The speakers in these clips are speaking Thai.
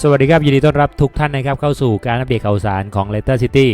สวัสดีครับ ยินดีต้อนรับทุกท่านนะครับเข้าสู่การอัปเดตข่าวสารของ Leicester City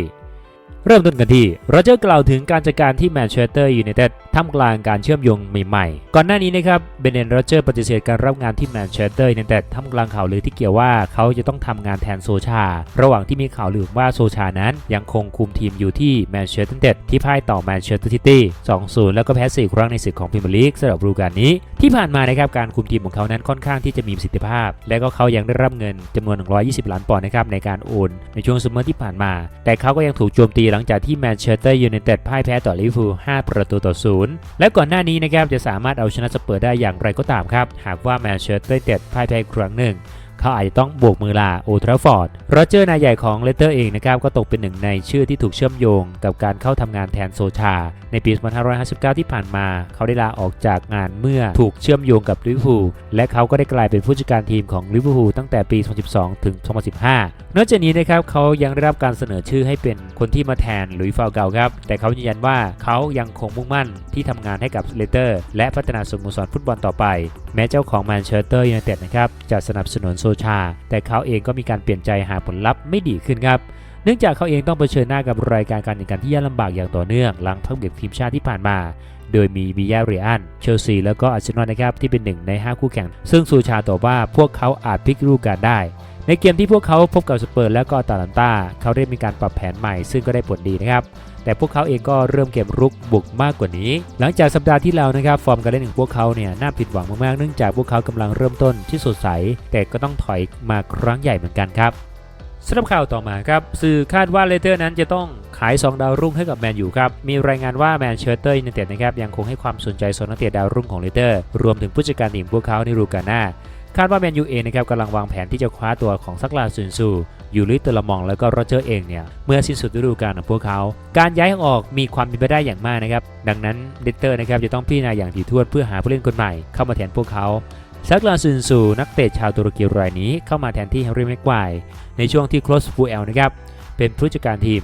เริ่มต้นกันที่โรเจอร์กล่าวถึงการจัดการที่แมนเชสเตอร์ยูไนเต็ด ท่ามกลางการเชื่อมโยงใหม่ๆ ก่อนหน้านี้นะครับเบนเดนโรเจอร์ปฏิเสธการรับงานที่แมนเชสเตอร์ยูไนเต็ดท่ามกลางข่าวลือที่เกี่ยวว่าเขาจะต้องทำงานแทนโซชา ระหว่างที่มีข่าวลือว่าโซชานั้นยังคงคุมทีมอยู่ที่แมนเชสเตอร์ยูไนเต็ดที่พ่ายต่อแมนเชสเตอร์ซิตี้ 2-0 แล้วก็แพ้ 4 ครั้งในศึกของพรีเมียร์ลีกสำหรับฤดูกาลนี้ ที่ผ่านมานะครับการคุมทีมของเขานั้นค่อนข้างที่จะมีประสิทธิภาพ และก็เขายังได้รับเงินจำนวน 120 ล้านปอนด์นะครับในการโอนในช่วงซัมเมอร์ที่ผ่านมา แต่เขาก็ยังถูกโจมตีหลังจากที่แมนเชสเตอร์ยูไนเต็ดพ่ายแพ้ต่อลิเวอร์พูล 5 ประตูต่อ0และก่อนหน้านี้นะครับจะสามารถเอาชนะสเปอร์ได้อย่างไรก็ตามครับ หากว่าแมนเชสเตอร์ยูไนเต็ดพ่ายแพ้ครั้งหนึ่ง เขาอาจจะต้องบวกมือลาโอทราฟอร์ดโรเจอร์นายใหญ่ของเลสเตอร์เองนะครับก็ตกเป็นหนึ่งในชื่อที่ถูกเชื่อมโยงกับการเข้าทำงานแทนโซชา ในปี 2559 ที่ผ่านมา เขาได้ลาออกจากงานเมื่อถูกเชื่อมโยงกับลิเวอร์พูลและเขาก็ได้กลายเป็นผู้จัดการทีมของลิเวอร์พูลตั้งแต่ปี 2012 ถึง 2015 นอกจากนี้นะครับเขายังได้รับการเสนอชื่อให้เป็นคนที่มาแทนลุยส์ฟาวเกาครับแต่เขายืนยันว่าเขายังคงมุ่งมั่นที่ทำงานให้กับเลสเตอร์และพัฒนาสโมสรฟุตบอลต่อไป แม้เจ้าของแมนเชสเตอร์ยูไนเต็ดนะครับจะสนับสนุนโซชา แต่เขาเองก็มีการเปลี่ยนใจหาผลลัพธ์ไม่ดีขึ้นครับเนื่องจากเขาเองต้องเผชิญหน้ากับรายการการแข่งขันที่ยากลำบากอย่างต่อเนื่องหลังพักเบรกทีมชาติที่ผ่านมา โดยมีบิยาเรียนเชลซี แล้วก็อาร์เซนอลนะครับที่เป็นหนึ่งใน 5 คู่แข่ง ซึ่งซูชาตอบว่าพวกเขาอาจพลิกฤดูกาลได้ ในเกมที่พวกเขาพบกับสเปอร์และก็ตาลันตาเขาได้มีการปรับแผนใหม่ซึ่งก็ได้ผลดีนะครับ แต่พวกเขาเองก็เริ่มเกมรุกบุกมากกว่านี้ หลังจากสัปดาห์ที่แล้วนะครับฟอร์มการเล่นของพวกเขาเนี่ยน่าผิดหวังมากๆเนื่องจากพวกเขากำลังเริ่มต้นที่สดใส แต่ก็ต้องถอยมาครั้งใหญ่เหมือนกันครับสำหรับข่าวต่อมาครับ สื่อคาดว่าเลเตอร์นั้นจะต้องขาย 2 ดาวรุ่งให้กับแมนยูครับ มีรายงานว่าแมนเชสเตอร์ยูไนเต็ดนะครับยังคงให้ความสนใจสนนักเตะดาวรุ่งของเลเตอร์ รวมถึงผู้จัดการทีมพวกเขาในฤดูกาหน้า คาดว่าแมนยูเองนะครับกำลังวางแผนที่จะคว้าตัวของซักลาซุนซูยูริตอร์ลมองแล้วก็โรเจอร์เองเนี่ยเมื่อสิ้นสุดฤดูกาลของพวกเขา การย้ายออกมีความเป็นไปได้อย่างมากนะครับ ดังนั้นเลเตอร์นะครับจะต้องพิจารณาอย่างถี่ถ้วนเพื่อหาผู้เล่นคนใหม่เข้ามาแทนพวกเขาซักลาซุนซูนักเตะชาวตุรกีรายนี้เข้ามาแทนที่แฮร์รี่แม็กควในช่วงที่โคลสฟูเอลนะครับเป็นผู้จัดการทีม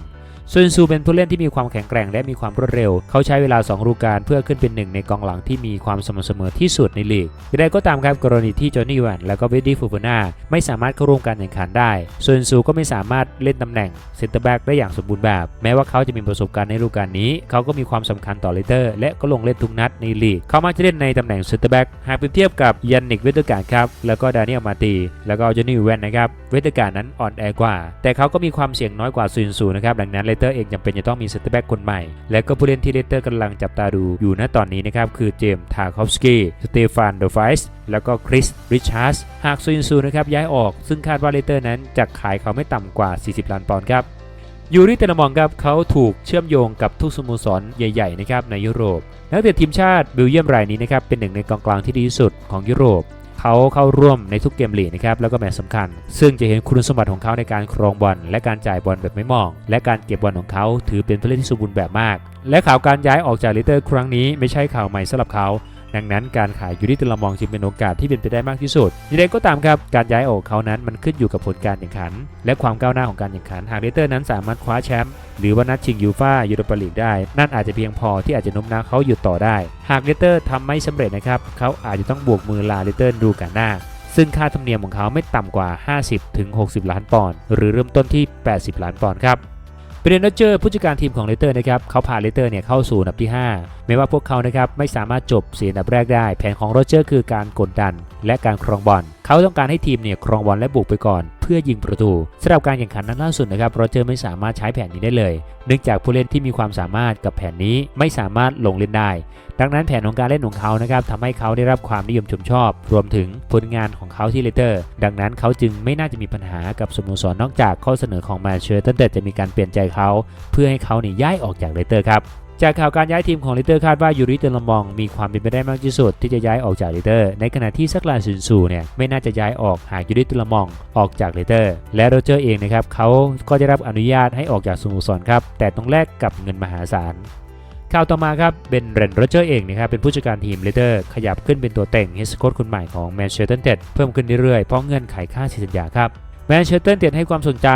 ซุนซูเป็นผู้เล่นที่มีความแข็งแกร่งและมีความรวดเร็ว เขาใช้เวลา 2 ฤดูกาลเพื่อขึ้นเป็นหนึ่งในกองหลังที่มีความสม่ำเสมอที่สุดในลีกอย่างไรก็ตามครับกรณีที่จอห์นนี่แวนและก็เวดดี้ฟูฟนาไม่สามารถเข้าร่วมการแข่งขันได้ซุนซูก็ไม่สามารถเล่นตำแหน่งเซนเตอร์แบ็กได้อย่างสมบูรณ์แบบ แม้ว่าเขาจะมีประสบการณ์ในฤดูกาลนี้ เขาก็มีความสำคัญต่อเลเตอร์ และก็ลงเล่นทุกนัดในลีก เขามักจะเล่นในตำแหน่งเซนเตอร์แบ็กหากเปรียบเทียบกับยันนิกเวเตอร์การครับแล้วก็ดานิเอลมาตีแล้วก็จอห์นนี่แวนนะครับเวเตอร์การนั้นอ่อนแอกว่า แต่เขาก็มีความเสี่ยงน้อยกว่าซุนซูนะครับดังนั้นเลเตอร์เองจำเป็นจะต้องมีเซนเตอร์แบ็กคนใหม่ และก็ผู้เล่นที่เลเตอร์กำลังจับตาดูอยู่ณตอนนี้นะครับ คือเจมส์ทาคอฟสกี้สเตฟานเดอไฟส์แล้วก็คริสริชาร์สหากซุนซูนะครับย้ายออกซึ่งคาดว่าเลเตอร์นั้นจะขายเขาไม่ต่ำกว่า 40 ล้านปอนด์ครับยูริเตลมองครับเขาถูกเชื่อมโยงกับทุกสโมสรใหญ่ๆนะครับในยุโรปนักเตะทีมชาติเบลเยียมรายนี้นะครับเป็นหนึ่งในกองกลางที่ดีที่สุดของยุโรป เขาเข้าร่วมในทุกเกมลีกนะครับแล้วก็แมตช์สำคัญ ซึ่งจะเห็นคุณสมบัติของเขาในการครองบอลและการจ่ายบอลแบบไม่มอง และการเก็บบอลของเขาถือเป็นผู้เล่นที่สมบูรณ์แบบมาก และข่าวการย้ายออกจากลิเตอร์ครั้งนี้ไม่ใช่ข่าวใหม่สำหรับเขา ดังนั้นการขายยูริเตลมองจึงเป็นโอกาสที่เป็นไปได้มากที่สุดยังไงก็ตามครับการย้ายออกเขานั้นมันขึ้นอยู่กับผลการแข่งขัน และความก้าวหน้าของการแข่งขันหากเลสเตอร์นั้นสามารถคว้าแชมป์หรือว่านัดชิงยูฟ่ายูโรปาลีกได้ นั่นอาจจะเพียงพอที่อาจจะโน้มน้าวเขาหยุดต่อได้ หากเลสเตอร์ทำไม่สำเร็จนะครับเขาอาจจะต้องบวกมือลาเลสเตอร์ดูกันหน้าซึ่งค่าธรรมเนียมของเขาไม่ต่ำกว่า 50ถึง60 ล้านปอนด์ หรือเริ่มต้นที่ 80 ล้านปอนด์ครับ เบรนเจอร์ผู้จัดการทีมของเลเตอร์นะครับเขาพาเลเตอร์เนี่ยเข้าสู่อันดับที่ 5 ไม่ว่าพวกเขานะครับไม่สามารถจบเสียอันดับแรกได้ แผนของโรเจอร์คือการกดดันและการครองบอล เขาต้องการให้ทีมเนี่ยครองบอลและบุกไปก่อน เพื่อยิงประตูสำหรับการแข่งขันนั้นล่าสุดนะครับโรเจอร์ไม่สามารถใช้แผนนี้ได้เลย เนื่องจากผู้เล่นที่มีความสามารถกับแผนนี้ไม่สามารถลงเล่นได้ ดังนั้นแผนของการเล่นของเขานะครับทำให้เขาได้รับความนิยมชมชอบ รวมถึงผลงานของเขาที่เลเตอร์ ดังนั้นเขาจึงไม่น่าจะมีปัญหากับสโมสรนอกจากข้อเสนอของแมนเชสเตอร์แต่จะมีการเปลี่ยนใจเขา เพื่อให้เขาเนี่ยย้ายออกจากเลเตอร์ครับ จากข่าวการย้ายทีมของเลเตอร์คาดว่ายูริเตอร์ลมองมีความเป็นไปได้มากที่สุดที่จะย้ายออกจากเลเตอร์ ในขณะที่ซักลาซุนซูเนี่ยไม่น่าจะย้ายออกหากยูริเตอร์ลมองออกจากเลเตอร์ และโรเจอร์เองนะครับเขาก็ได้รับอนุญาตให้ออกจากสโมสรครับแต่ต้องแลกกับเงินมหาศาลข่าวต่อมาครับเบนเรนโรเจอร์เองนะครับเป็นผู้จัดการทีมเลเตอร์ขยับขึ้นเป็นตัวเต็งเฮสโค้ชคนใหม่ของแมนเชสเตอร์ยูไนเต็ดเพิ่มขึ้นเรื่อยๆเพราะเงื่อนไขค่าสัญญาครับ แมนเชสเตอร์เต็ดให้ความสนใจ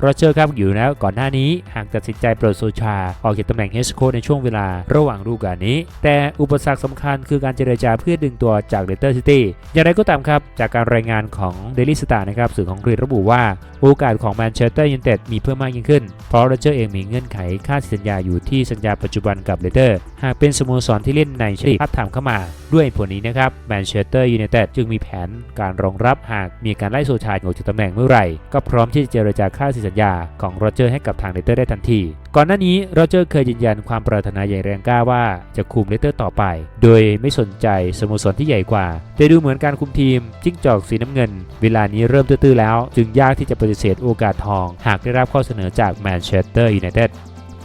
โรเจอร์ครับอยู่แล้วก่อนหน้านี้หากตัดสินใจปลดโซชา ออกจากตำแหน่งเฮสโคในช่วงเวลาระหว่างฤดูกาลนี้ แต่อุปสรรคสำคัญคือการเจรจาเพื่อดึงตัวจากเลสเตอร์ซิตี้อย่างไรก็ตามครับ จากการรายงานของเดลิสตาร์นะครับสื่อของกรีระบุว่า โอกาสของแมนเชสเตอร์ยูไนเต็ดมีเพิ่มมากยิ่งขึ้น เพราะโรเจอร์เองมีเงื่อนไขค่าสัญญาอยู่ที่สัญญาปัจจุบันกับเลสเตอร์ หากเป็นสโมสรที่เล่นในชลีกพัดถามเข้ามา ด้วยผลนี้นะครับแมนเชสเตอร์ยูไนเต็ดจึงมีแผนการรองรับหากมีการไล่โซชาออกจากตำแหน่งเมื่อไหร่ ก็พร้อมที่จะเจรจาค่าสัญญาของโรเจอร์ให้กับทางเลเตอร์ได้ทันที ก่อนหน้านี้โรเจอร์เคยยืนยันความปรารถนาอย่างแรงกล้าว่าจะคุมเลเตอร์ต่อไป โดยไม่สนใจสโมสรที่ใหญ่กว่า แต่ดูเหมือนการคุมทีม จิ้งจอกสีน้ำเงิน เวลานี้เริ่มตื้อๆแล้ว จึงยากที่จะปฏิเสธโอกาสทอง หากได้รับข้อเสนอจากแมนเชสเตอร์ยูไนเต็ด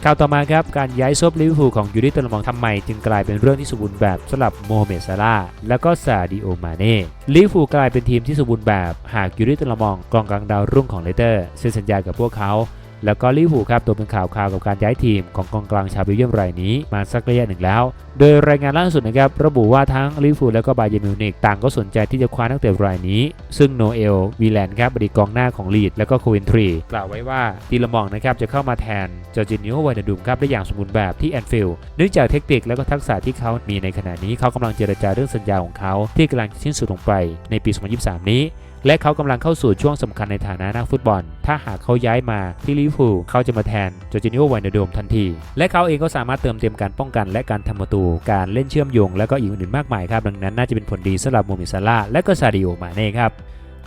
ข่าวต่อมาครับการย้ายซบลิเวอร์พูลของยูริตลมองทำไม จึงกลายเป็นเรื่องที่สมบูรณ์แบบสำหรับโมฮัมเหม็ดซาลาและก็ซาดิโอมาเน่ลิเวอร์พูลกลายเป็นทีมที่สมบูรณ์แบบ หากยูริตลมองกองกลางดาวรุ่งของเลสเตอร์เซ็นสัญญากับพวกเขา แล้วก็ลิเวอร์พูลครับตัวเป็นข่าวข่าวกับการย้ายทีมของกองกลางชาวเบลเยียมรายนี้มาสักระยะหนึ่งแล้ว โดยรายงานล่าสุดนะครับระบุว่าทั้งลิเวอร์พูลและก็บาเยร์นมิวนิกต่างก็สนใจที่จะคว้านักเตะรายนี้ ซึ่งโนเอลวีแลนด์ครับบดีกองหน้าของลีดและก็โควินทรีกล่าวไว้ว่าตีละมองนะครับจะเข้ามาแทนจอร์จินิโอไวนาดุมครับได้อย่างสมบูรณ์แบบที่แอนฟิลด์เนื่องจากเทคนิคและก็ทักษะที่เขามีในขณะนี้เขากำลังเจรจาเรื่องสัญญาของเขาที่กำลังจะสิ้นสุดลงไปในปี 2023 นี้ และเขากำลังเข้าสู่ช่วงสำคัญในฐานะนักฟุตบอล ถ้าหากเขาย้ายมาที่ลิเวอร์พูลเขาจะมาแทนจอร์จินิโอไวนาโดมทันที และเขาเองก็สามารถเติมเต็มการป้องกันและการทำประตู การเล่นเชื่อมโยง และก็อีกอื่นๆมากมายครับ ดังนั้นน่าจะเป็นผลดีสำหรับโมมิซาลาและก็ซาดิโอมาเน่ครับ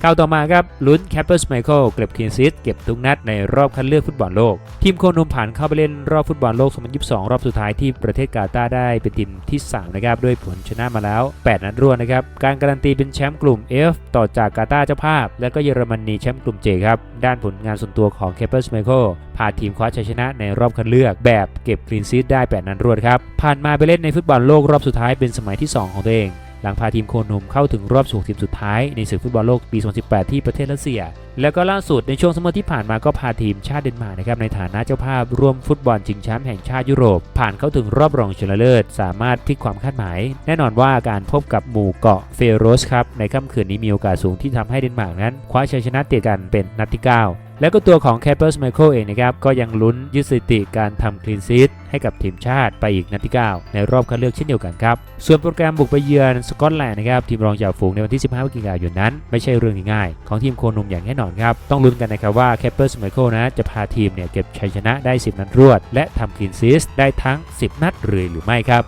ข่าวต่อมาครับลุ้นแคปเปอร์สไมเคิลเก็บคลีนซิตเก็บทุกนัดในรอบคัดเลือกฟุตบอลโลก ทีมโคนุมผ่านเข้าไปเล่นรอบฟุตบอลโลก 2022 รอบสุดท้ายที่ประเทศกาตาร์ได้เป็นทีมที่ 3 นะครับ ด้วยผลชนะมาแล้ว 8 นัดรวดนะครับ การการันตีเป็นแชมป์กลุ่ม F ต่อจากกาตาร์เจ้าภาพ และก็เยอรมนีแชมป์กลุ่ม J ครับ ด้านผลงานส่วนตัวของแคปเปอร์สไมเคิลพาทีมคว้าชัยชนะในรอบคัดเลือก แบบเก็บคลีนซิตได้ 8 นัดรวดครับผ่านมาไปเล่นในฟุตบอลโลกรอบสุดท้ายเป็นสมัยที่ 2 ของตัวเอง หลังพาทีมโคนมเข้าถึงรอบสู่ทีมสุดท้ายในศึกฟุตบอลโลกปี 2018 ที่ประเทศรัสเซีย แล้วก็ล่าสุดในช่วงซัมมอร์ที่ผ่านมาก็พาทีมชาติเดนมาร์กนะครับในฐานะเจ้าภาพร่วมฟุตบอลชิงแชมป์แห่งชาติยุโรป ผ่านเข้าถึงรอบรองชนะเลิศ สามารถพลิกความคาดหมาย แน่นอนว่าการพบกับหมู่เกาะเฟโรสครับในค่ำคืนนี้มีโอกาสสูงที่ทำให้เดนมาร์กนั้นคว้าชัยชนะติดกันเป็นนัดที่ 9 แล้วก็ตัวของแคปเปอร์สไมเคิลเองนะครับก็ยังลุ้นยึดสถิติการทำคลีนซีตให้กับทีมชาติไปอีกนัดที่ 9 ในรอบคัดเลือกเช่นเดียวกันครับ ส่วนโปรแกรมบุกไปเยือนสกอตแลนด์นะครับทีมรองจ่าฝูงในวันที่ 15พฤศจิกายนนั้น ไม่ใช่เรื่องง่ายของทีมโคนุ่มอย่างแน่นอนครับ ต้องลุ้นกันนะครับว่าแคปเปอร์สไมเคิลนะจะพาทีมเนี่ยเก็บชัยชนะได้ 10 นัดรวด และทำคลีนซีตได้ทั้ง 10 นัดเลยหรือไม่ครับ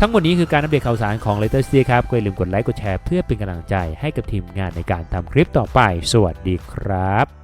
ทั้งหมดนี้คือการอัปเดตข่าวสารของ Leicester City ครับก็อย่าลืมกดไลค์กดแชร์เพื่อเป็นกำลังใจให้กับทีมงานในการทำคลิปต่อไป สวัสดีครับ